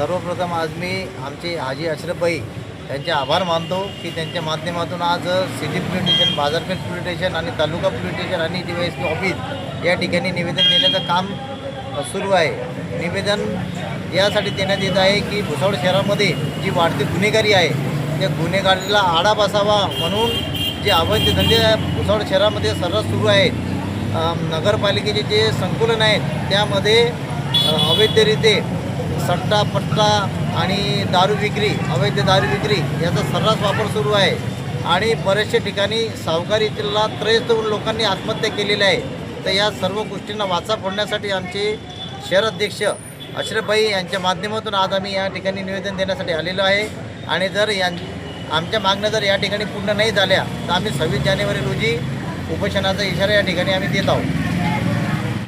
सर्वप्रथम आज मी आमचे हाजी अशरफभाई यांचे आभार मानतो की त्यांच्या माध्यमातून आज सिटी पोलीस स्टेशन बाजारपेठ पोलीस स्टेशन आणि तालुका पोलीस स्टेशन आणि डी वाय पी ऑफिस या ठिकाणी निवेदन देण्याचं काम सुरू आहे. निवेदन यासाठी देण्यात येत आहे की भुसावळ शहरामध्ये जी वाढती गुन्हेगारी आहे त्या गुन्हेगारीला आडा बसावा म्हणून जे अवैध धंदे भुसावळ शहरामध्ये सर्रास सुरू आहेत नगरपालिकेचे जे संकुलन आहेत त्यामध्ये अवैधरित्या सट्टा पट्टा आणि दारू विक्री अवैध दारू विक्री याचा सर्रास वापर सुरू आहे. आणि बऱ्याचशा ठिकाणी सावकारीला त्रयस्थ लोकांनी आत्महत्या केलेल्या आहे. तर या सर्व गोष्टींना वाचा फोडण्यासाठी आमचे शहर अध्यक्ष अशरफभाई यांच्या माध्यमातून आज आम्ही या ठिकाणी निवेदन देण्यासाठी आलेलो आहे. आणि जर यां आमच्या मागण्या जर या ठिकाणी पूर्ण नाही झाल्या तर आम्ही सव्वीस जानेवारी रोजी उपोषणाचा इशारा या ठिकाणी आम्ही देत आहोत.